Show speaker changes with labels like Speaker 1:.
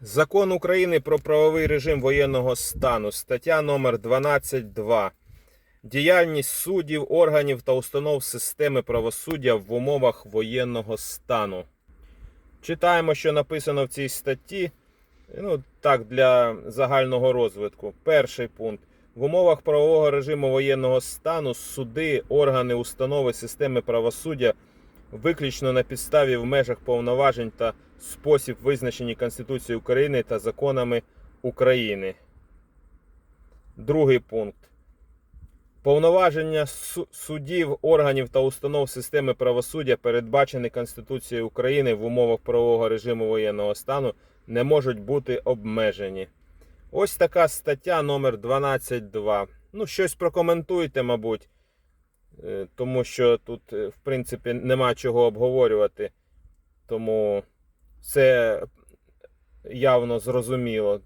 Speaker 1: Закон України про правовий режим воєнного стану, стаття номер 12.2. Діяльність суддів, органів та установ системи правосуддя в умовах воєнного стану. Читаємо, що написано в цій статті. Ну, так, для загального розвитку. Перший пункт. В умовах правового режиму воєнного стану суди, органи, установи системи правосуддя виключно на підставі в межах повноважень та спосіб, визначені Конституцією України та законами України. Другий пункт. Повноваження судів, органів та установ системи правосуддя, передбачені Конституцією України в умовах правового режиму воєнного стану, не можуть бути обмежені. Ось така стаття номер 12.2. Ну, щось прокоментуйте, мабуть, Е, тому що тут, е, в принципі, нема чого обговорювати. Тому це явно зрозуміло.